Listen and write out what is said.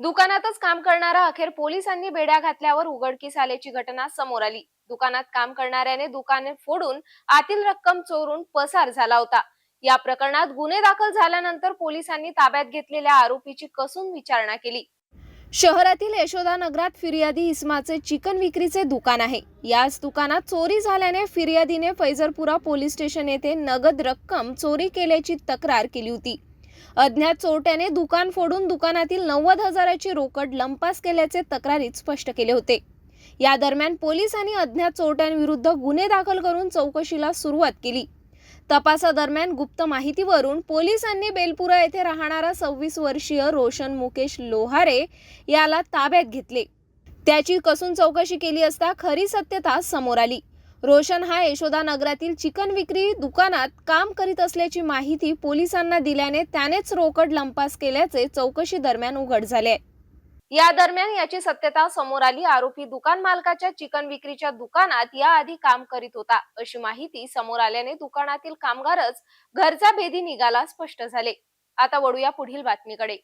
दुकानातच काम करणारा अखेर पोलिसांनी बेड्या घातल्यावर उघडकीस आल्याची घटना समोर आली. दुकानात काम करणाऱ्याने दुकाने फोडून आतील रक्कम चोरून पसार झाला होता. या प्रकरणात गुन्हे दाखल झाल्यानंतर पोलिसांनी ताब्यात घेतलेल्या आरोपीची कसून विचारणा केली. शहरातील यशोदा नगरात फिर्यादी इस्माचे चिकन विक्रीचे दुकान आहे. याच दुकानात चोरी झाल्याने फिर्यादीने फैजरपुरा पोलीस स्टेशन येथे नगद रक्कम चोरी केल्याची तक्रार केली होती. अज्ञात चोरट्याने दुकान फोडून दुकानातील नव्वद हजाराची रोकड लंपास केल्याचे तक्रारीत स्पष्ट केले होते. या दरम्यान पोलिसांनी अज्ञात चोरट्यांविरुद्ध गुन्हे दाखल करून चौकशीला सुरुवात केली. तपासादरम्यान गुप्त माहितीवरून पोलिसांनी बेलपुरा येथे राहणारा सव्वीस वर्षीय रोशन मुकेश लोहारे याला ताब्यात घेतले. त्याची कसून चौकशी केली असता खरी सत्यता समोर आली. रोशन हा यशोदा नगरातील चिकन विक्री दुकानात काम करीत असल्याची माहिती पोलिसांना दिल्याने त्यानेच रोकड लंपास केल्याचे चौकशी दरम्यान उघड झाले. या दरम्यान याची सत्यता समोर आली. आरोपी दुकान मालकाच्या चिकन विक्रीच्या दुकानात याआधी काम करीत होता. अशी माहिती समोर आल्याने दुकानातील कामगारच घरचा भेदी निघाला स्पष्ट झाले. आता वळूया पुढील बातमीकडे.